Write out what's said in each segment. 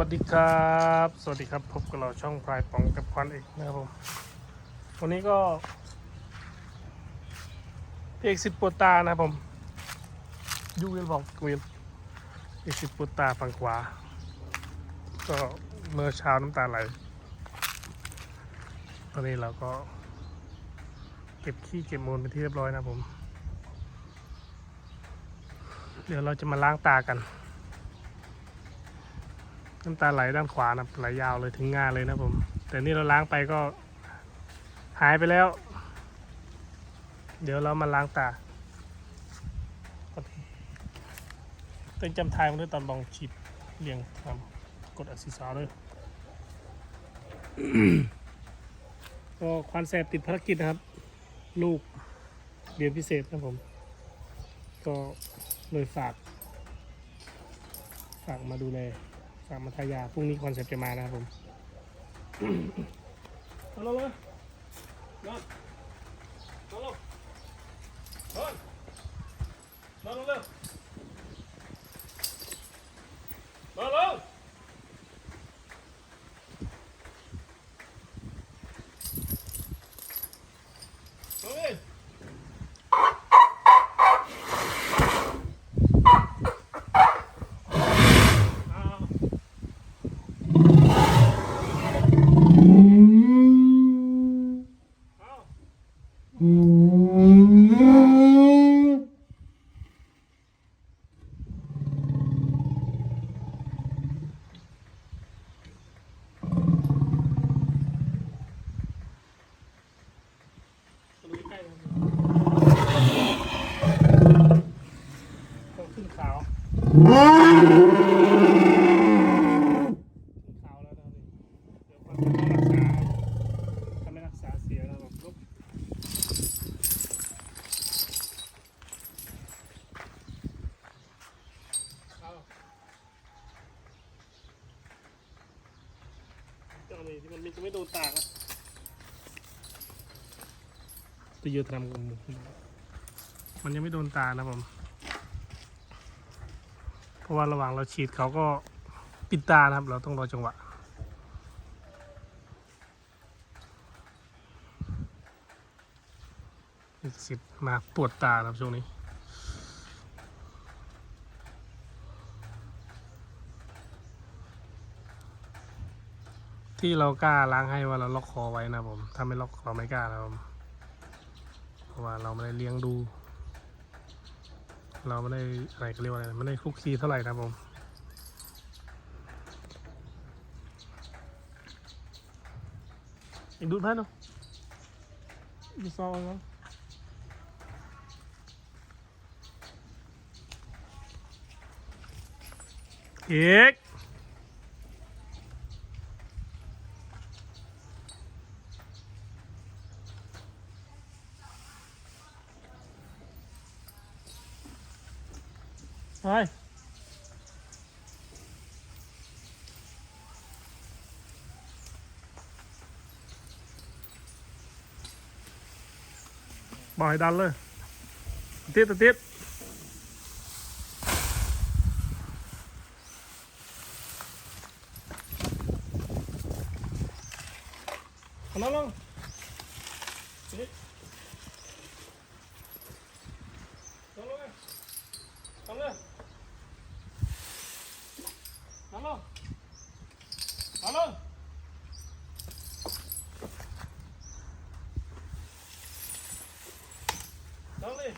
วัสดีครับ สวัสดีครับ พบกับเราช่องพลายป๋องกับควันอีกนะครับผม วันนี้ก็เอกสิทธิ์ปวดตานะครับผมยูวิลบอกวิลเอกสิทธิ์ปวดตาฝั่งขวา ก็เมื่อเช้าน้ำตาไหล ตอนนี้เราก็ เก็บขี้เก็บมูลไปที่เรียบร้อยนะครับผม เดี๋ยวเราจะมาล้างตากัน น้ำตาไหลด้านขวานะไหลยาวเลยถึงงาเลยนะผม แต่นี่เราล้างไปก็หายไปแล้ว เดี๋ยวเรามาล้างตาต้องจำทายมันด้วยตอนบองฉีดเรียงทำกดอักษิสาด้วยก็ควันแสบติดภารกิจนะครับ ลูกเรียนพิเศษนะผม ก็เลยฝาก ฝากมาดูแล สามัทยาพรุ่งนี้คอนเซ็ปต์จะมานะครับผมเอาลงเลยนอนนอนลงนอนนอนลงเลยนอนลงลงเลยเอา เอามาดูใกล้ๆนะครับต้องขึ้นขาวขึ้นขาวแล้วนะครับเดี๋ยวควา มันมันจะไม่โดนตากตัวเยอะทำมันยังไม่โดนตานะผม เพราะว่าระหว่างเราฉีดเขาก็ปิดตานะครับ เราต้องรอจังหวะ สิทธิ์มาปวดตาครับช่วงนี้ที่เรากล้าล้างให้ว่าเราล็อกคอไว้นะผม ถ้าไม่ล็อกเราไม่กล้านะผม เพราะว่าเราไม่ได้เลี้ยงดู เราไม่ได้อะไรก็เรียกว่าอะไรไม่ได้คลุกคลีเท่าไหร่นะผมอีกดูดพันเนาะดูซองเนาะเอก ไปบ่อยดันเลยติดติดเอาน้องลงติดลงลงเลยลงเลย Alo. Alo. Đâu đi.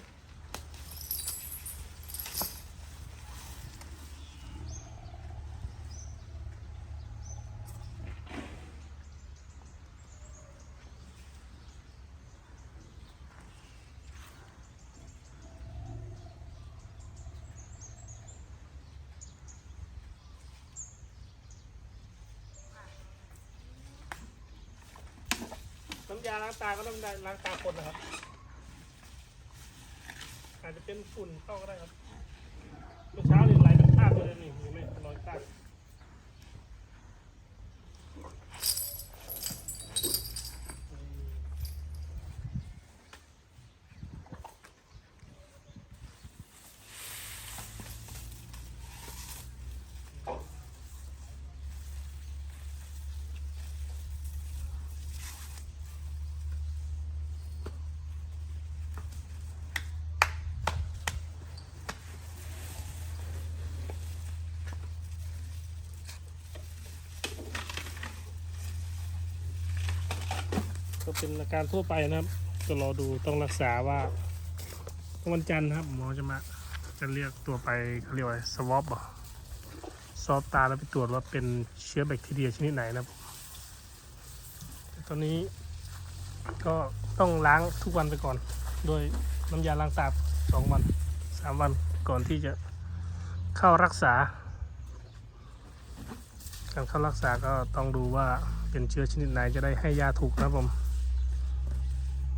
น้ำ ยาล้างตาก็ต้องล้างตาคนนะครับ อาจจะเป็นฝุ่นเข้าก็ได้ครับเมื่อเช้านี่ไหลเป็นคราบเลยนี่เห็นไหมเป็นอยคราบ ก็เป็นอาการทั่วไปนะครับก็รอดูต้องรักษาว่าวันจันทร์ครับหมอจะมาจะเรียกตัวไปเขาเรียกว่าสวอปอ่สวอปตาแล้วไปตรวจว่าเป็นเชื้อแบคทีเรียชนิดไหนนะครับแต่ตอนนี้ก็ต้องล้างทุกวันไปก่อน ด้วยน้ำยาล้างตาสองวันสามวันก่อนที่จะเข้ารักษา การเข้ารักษาก็ต้องดูว่าเป็นเชื้อชนิดไหนจะได้ให้ยาถูกนะครับผม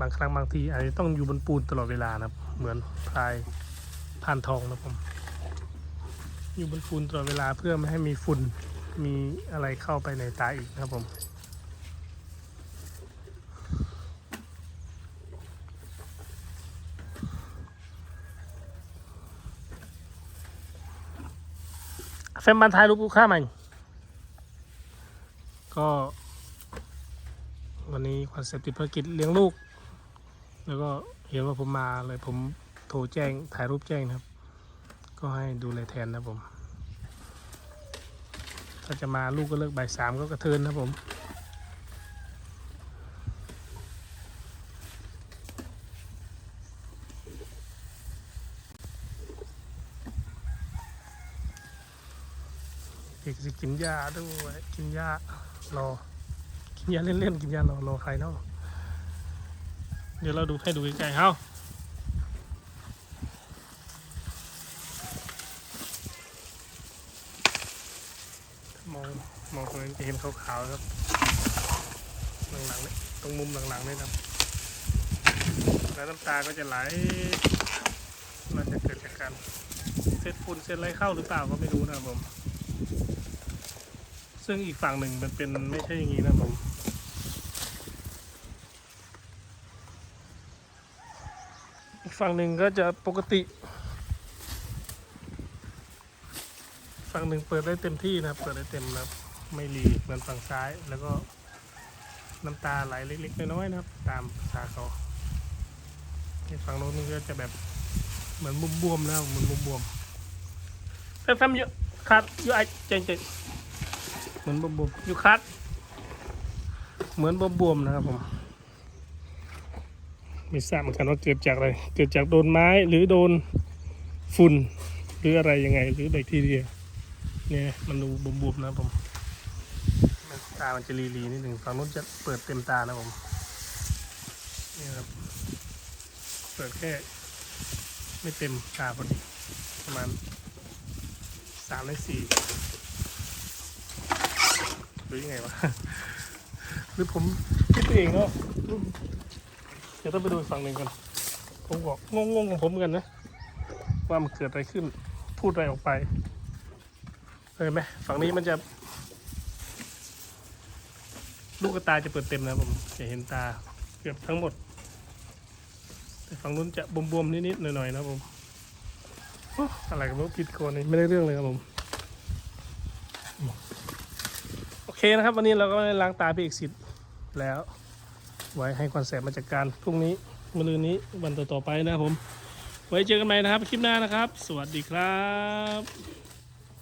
บางครั้งบางทีอาจจะต้องอยู่บนปูนตลอดเวลานะครับ เหมือนพายพานทองนะครับผมอยู่บนปูนตลอดเวลาเพื่อไม่ให้มีฝุ่นมีอะไรเข้าไปในตาอีกนะครับผมแฟนบันทายรูปลูกค้าใหม่ก็ วันนี้คอนเซ็ปต์ติดภารกิจเลี้ยงลูก แล้วก็เห็นว่าผมมาเลยผมโทรแจ้งถ่ายรูปแจ้งครับ ก็ให้ดูแลแทนนะผม ถ้าจะมาลูกก็เลิกบ่ายสามก็กระเทินนะผมเด็กจะกินยาด้วยกินยารอกินยาเล่นๆกินยารอรอใครเนาะ เดี๋ยวเราดูให้ดูใกล้ๆเฮ้ามองมองตรงนี้จะเห็นขาวๆครับหลังๆนี่ตรงมุมหลังๆนี่ครับแล้วน้ำตาก็จะไหลน่าจะเกิดจากการเซตฝุ่นเซตอะไรเข้าหรือเปล่าก็ไม่รู้นะครับผม ซึ่งอีกฝั่งหนึ่งมันเป็นไม่ใช่อย่างนี้นะผม อีก ฝั่งหนึ่งก็จะปกติ ฝั่งหนึ่งเปิดได้เต็มที่นะครับ เปิดได้เต็มนะครับ ไม่รีเหมือนฝั่งซ้าย แล้วก็น้ำตาไหลเล็กๆน้อยๆนะครับ ตามภาษาเขาอีกฝั่งโน้นก็จะแบบเหมือนบวมๆนะครับเหมือนบวมๆแฟมๆเยอะขาดเยอะไอ้เจ๋งๆเหมือนบวมๆอยู่คัสเหมือนบวมๆนะครับผม ไม่ทราบเหมือนกันว่าเกิดจากอะไร เกิดจากโดนไม้หรือโดนฝุ่นหรืออะไรยังไง หรือแบคทีเรีย เนี่ยมันดูบวมๆนะผมตามันจะรีๆนิดหนึ่งฝั่งนู้นจะเปิดเต็มตานะผมนี่ครับเปิดแค่ไม่เต็มตาพอดีประมาณสามในสี่หรือยังไงวะหรือผมคิดเองเนาะ เดี๋ยวต้องไปดูฝั่งหนึ่งก่อนผมบอกงงๆของผมกันนะว่ามันเกิดอะไรขึ้น พูดอะไรออกไปเห็นไหมฝั่งนี้มันจะ ลูกตาจะเปิดเต็มนะผมจะเห็นตาเกือบทั้งหมด แต่ฝั่งนู้นจะบวมๆนิดๆหน่อยๆนะผมอะไรกันวะผิดคนนี่ไม่ได้เรื่องเลยครับผมโอเคนะครับ วันนี้เราก็ได้ล้างตาพี่เอกสิทธิ์แล้ว ไว้ให้คอนเซปต์มาจากการพรุ่งนี้มะรืนนี้วันต่อๆไปนะครับผม ไว้เจอกันใหม่นะครับ คลิปหน้านะครับ สวัสดีครับ